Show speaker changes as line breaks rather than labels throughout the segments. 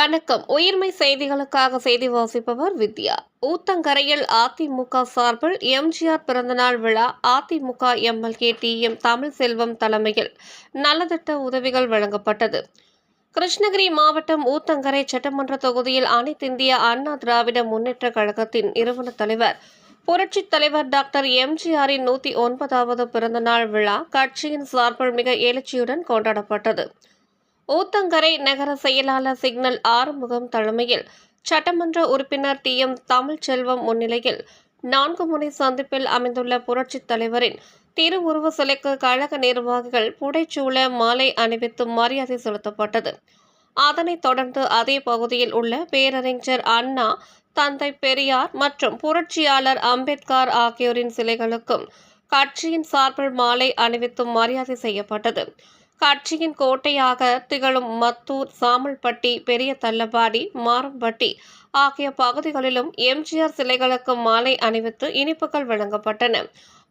வணக்கம். உயிர்மை செய்திகளுக்காக செய்தி வாசிப்பவர் வித்யா. ஊத்தங்கரையில் அதிமுக சார்பில் எம்ஜிஆர் பிறந்தநாள் விழா AIADMK MLA T M Tamilselvam தலைமையில் நலத்திட்ட உதவிகள் வழங்கப்பட்டது. கிருஷ்ணகிரி மாவட்டம் ஊத்தங்கரை சட்டமன்ற தொகுதியில் அனைத்திந்திய அண்ணா திராவிட முன்னேற்றக் கழகத்தின் நிறுவன தலைவர் புரட்சித் தலைவர் டாக்டர் எம்ஜிஆரின் நூற்றி ஒன்பதாவது பிறந்தநாள் விழா கட்சியின் சார்பில் மிக எழுச்சியுடன் கொண்டாடப்பட்டது. ஊத்தங்கரை நகர செயலாளர் சிக்னல் ஆறுமுகம் தலைமையில் சட்டமன்ற உறுப்பினர் டி. எம். தமிழ்ச்செல்வம் முன்னிலையில் நான்கு முனை சந்திப்பில் அமைந்துள்ள புரட்சித் தலைவரின் திருவுருவ சிலைக்கு கழக நிர்வாகிகள் புடைச்சூழ மாலை அணிவித்து மரியாதை செலுத்தப்பட்டது. அதனைத் தொடர்ந்து அதே பகுதியில் உள்ள பேரறிஞர் அண்ணா தந்தை பெரியார் மற்றும் புரட்சியாளர் அம்பேத்கர் ஆகியோரின் சிலைகளுக்கும் கட்சியின் சார்பில் மாலை அணிவித்து மரியாதை செய்யப்பட்டது. கட்சியின் கோட்டையாக திகழும் மத்தூர் சாமல்பட்டி பெரிய தள்ளபாடி மாரம்பட்டி ஆகிய பகுதிகளிலும் எம்ஜிஆர் சிலைகளுக்கு மாலை அணிவித்து இனிப்புகள் வழங்கப்பட்டன.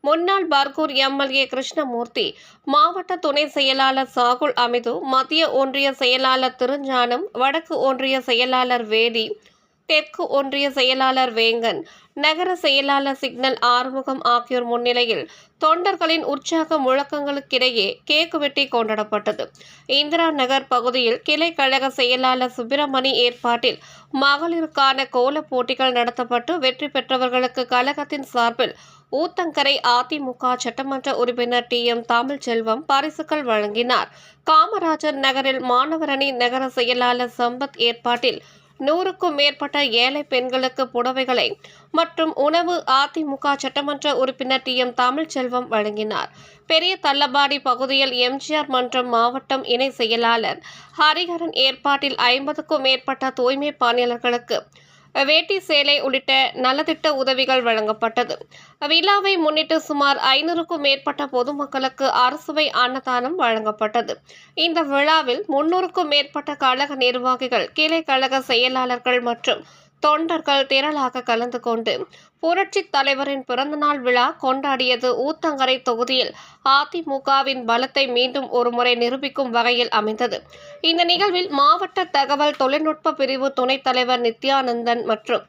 முன்னாள் பர்கூர் எம்எல்ஏ கிருஷ்ணமூர்த்தி மாவட்ட துணை செயலாளர் சாகுல் அமிது மத்திய ஒன்றிய செயலாளர் திருஞானம் வடக்கு ஒன்றிய செயலாளர் வேதி தெற்கு ஒன்றிய செயலாளர் வேங்கன் நகர செயலாளர் சிக்னல் ஆறுமுகம் ஆகியோர் முன்னிலையில் தொண்டர்களின் உற்சாக முழக்கங்களுக்கிடையே கேக்கு வெட்டி கொண்டாடப்பட்டது. இந்திரா நகர் பகுதியில் கிளை கழக செயலாளர் சுப்பிரமணி ஏற்பாட்டில் மகளிருக்கான கோல போட்டிகள் நடத்தப்பட்டு வெற்றி பெற்றவர்களுக்கு கழகத்தின் சார்பில் ஊத்தங்கரை அதிமுக சட்டமன்ற உறுப்பினர் டி. எம். தமிழ்ச்செல்வம் பரிசுகள் வழங்கினார். காமராஜர் நகரில் மாணவரணி நகர செயலாளர் சம்பத் ஏற்பாட்டில் நூறுக்கும் மேற்பட்ட ஏழை பெண்களுக்கு புடவைகளை மற்றும் உணவு அதிமுக சட்டமன்ற உறுப்பினர் டி எம் தமிழ்ச்செல்வம் வழங்கினார். பெரிய தள்ளபாடி பகுதியில் எம்ஜிஆர் மன்றம் மாவட்டம் இணை செயலாளர் ஹரிஹரன் ஏற்பாட்டில் ஐம்பதுக்கும் மேற்பட்ட தூய்மை பணியாளர்களுக்கு வேட்டி சேலை உள்ளிட்ட நலத்திட்ட உதவிகள் வழங்கப்பட்டது. விழாவை முன்னிட்டு சுமார் ஐநூறுக்கும் மேற்பட்ட பொதுமக்களுக்கு அரசுவை அன்னதானம் வழங்கப்பட்டது. இந்த விழாவில் முன்னூறுக்கும் மேற்பட்ட கழக நிர்வாகிகள் கிளை கழக செயலாளர்கள் மற்றும் தொண்டர்கள் திரளாக கலந்து கொண்டு புரட்சித் தலைவரின் பிறந்தநாள் விழா கொண்டாடியது ஊத்தங்கரை தொகுதியில் அதிமுகவின் பலத்தை மீண்டும் ஒருமுறை நிரூபிக்கும் வகையில் அமைந்தது. இந்த நிகழ்வில் மாவட்ட தகவல் தொழில்நுட்ப பிரிவு துணைத் தலைவர் நித்யானந்தன் மற்றும்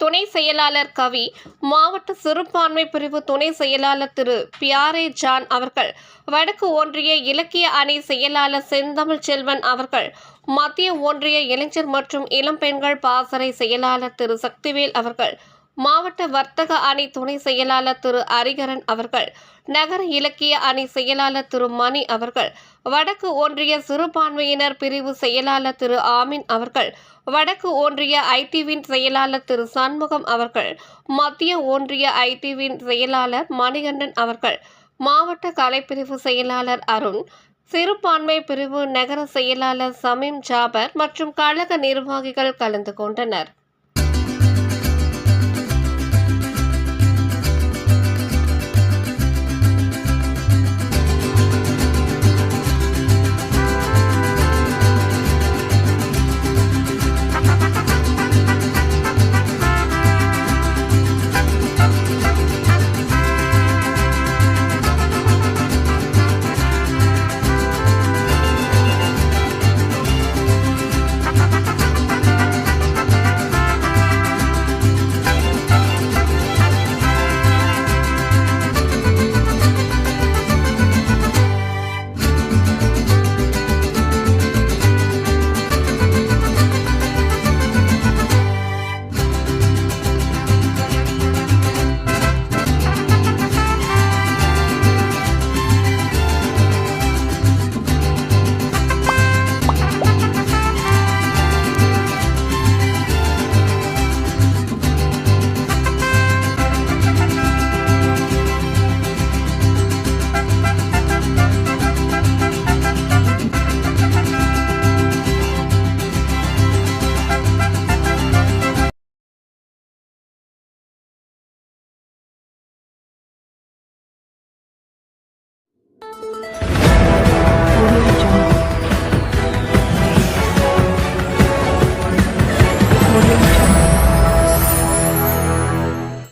துணை செயலாளர் கவி மாவட்ட சிறுபான்மை பிரிவு துணை செயலாளர் திரு பியாரே ஜான் அவர்கள் வடக்கு ஒன்றிய இலக்கிய அணி செயலாளர் செந்தமிழ் செல்வன் அவர்கள் மத்திய ஒன்றிய இளைஞர் மற்றும் இளம் பெண்கள் பாசறை செயலாளர் திரு. சக்திவேல் அவர்கள் மாவட்ட வர்த்தக அணி துணை செயலாளர் திரு. அரிகரன் அவர்கள் நகர இலக்கிய அணி செயலாளர் திரு. மணி அவர்கள் வடக்கு ஒன்றிய சிறுபான்மையினர் பிரிவு செயலாளர் திரு. ஆமின் அவர்கள் வடக்கு ஒன்றிய ஐடிவின் செயலாளர் திரு. சண்முகம் அவர்கள் மத்திய ஒன்றிய ஐடிவின் செயலாளர் மணிகண்டன் அவர்கள் மாவட்ட கலைப்பிரிவு செயலாளர் அருண் சிறுபான்மை பிரிவு நகர செயலாளர் சமீம் ஜாபர் மற்றும் கழக நிர்வாகிகள் கலந்து கொண்டனர்.